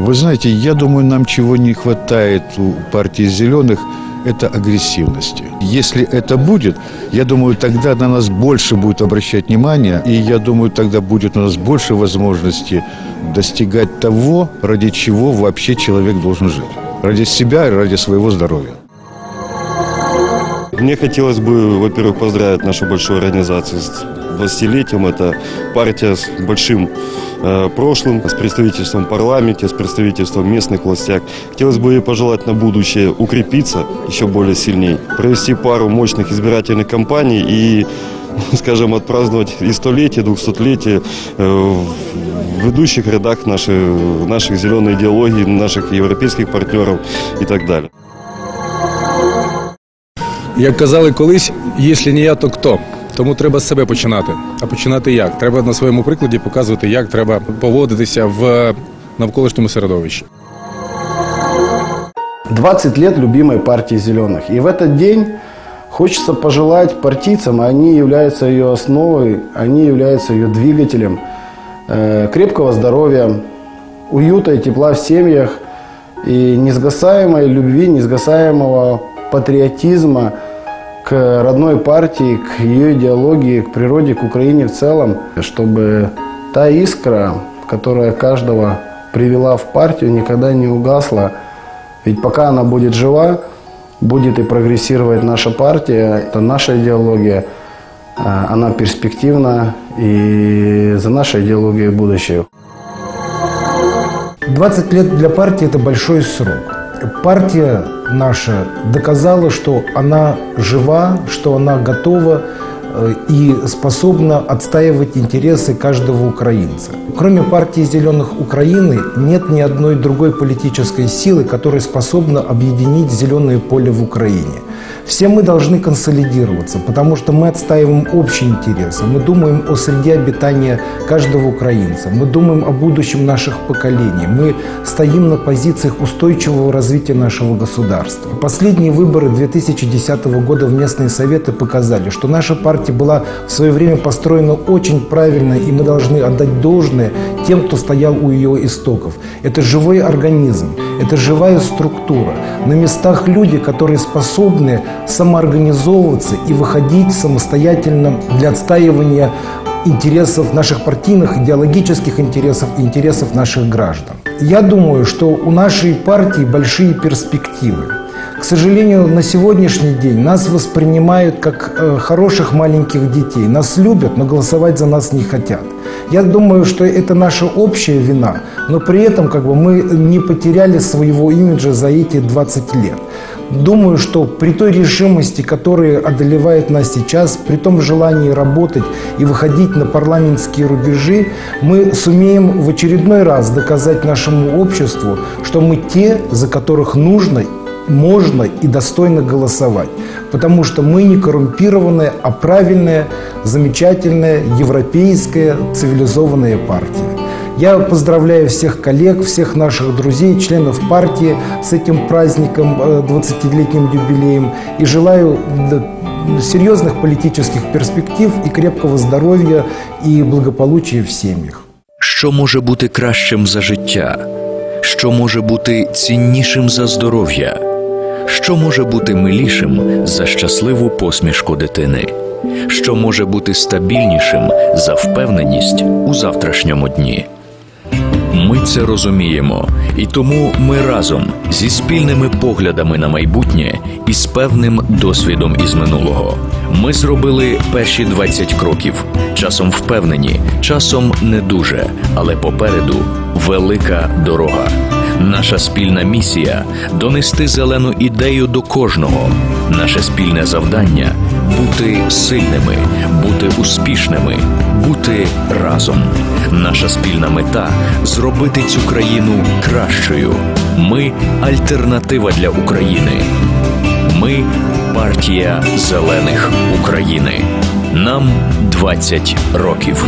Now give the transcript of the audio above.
Вы знаете, я думаю, нам чего не хватает у партии «Зеленых» – это агрессивности. Если это будет, я думаю, тогда на нас больше будет обращать внимание, и я думаю, тогда будет у нас больше возможности достигать того, ради чего вообще человек должен жить. Ради себя и ради своего здоровья. Мне хотелось бы, во-первых, поздравить нашу большую организацию с 20-летием. Это партия с большим э, прошлым, с представительством в парламенте, с представительством местных властях. Хотелось бы ей пожелать на будущее укрепиться еще более сильнее, провести пару мощных избирательных кампаний и скажем, отпраздновать и столетие, двухсотлетие э, в ведущих рядах наших, наших зеленой идеологии, наших европейских партнеров и так далее. Як казали колись, якщо не я, то хто? Тому треба з себе починати. А починати як? Треба на своєму прикладі показувати, як треба поводитися в навколишньому середовищі. 20 лет любимой партии «Зеленых». И в этот день хочется пожелать партийцам, они являются ее основой, они являются ее двигателем, э, крепкого здоровья, уюта и тепла в семьях и несгасаемой любви, несгасаемого патриотизма к родной партии, к ее идеологии, к природе, к Украине в целом, чтобы та искра, которая каждого привела в партию, никогда не угасла. Ведь пока она будет жива, будет и прогрессировать наша партия, это наша идеология, а, она перспективна, и за нашей идеологией будущее. 20 лет для партии – это большой срок. Партия наша доказала, что она жива, что она готова и способна отстаивать интересы каждого украинца. Кроме партии «Зеленых Украины» нет ни одной другой политической силы, которая способна объединить зеленое поле в Украине. Все мы должны консолидироваться, потому что мы отстаиваем общие интересы. Мы думаем о среде обитания каждого украинца. Мы думаем о будущем наших поколений. Мы стоим на позициях устойчивого развития нашего государства. Последние выборы 2010 года в местные советы показали, что наша партия была в свое время построена очень правильно, и мы должны отдать должное тем, кто стоял у ее истоков. Это живой организм, это живая структура. На местах люди, которые способны самоорганизовываться и выходить самостоятельно для отстаивания интересов наших партийных, идеологических интересов и интересов наших граждан. Я думаю, что у нашей партии большие перспективы. К сожалению, на сегодняшний день нас воспринимают как э, хороших маленьких детей. Нас любят, но голосовать за нас не хотят. Я думаю, что это наша общая вина, но при этом как бы, мы не потеряли своего имиджа за эти 20 лет. Думаю, что при той решимости, которая одолевает нас сейчас, при том желании работать и выходить на парламентские рубежи, мы сумеем в очередной раз доказать нашему обществу, что мы те, за которых нужно можно и достойно голосовать. Потому что мы не коррумпированная, а правильная, замечательная, европейская, цивилизованная партия. Я поздравляю всех коллег, всех наших друзей, членов партии с этим праздником, 20-летним юбилеем. И желаю серьезных политических перспектив и крепкого здоровья и благополучия в семьях. Що може бути кращим за життя? Що може бути ціннішим за здоров'я? Що може бути милішим за щасливу посмішку дитини? Що може бути стабільнішим за впевненість у завтрашньому дні? Ми це розуміємо, і тому ми разом зі спільними поглядами на майбутнє і з певним досвідом із минулого. Ми зробили перші 20 кроків. Часом впевнені, часом не дуже, але попереду велика дорога. Наша спільна місія донести зелену ідею до кожного. Наше спільне завдання бути сильними, бути успішними, бути разом. Наша спільна мета зробити цю країну кращою. Ми альтернатива для України. Ми партія зелених України. Нам 20 років.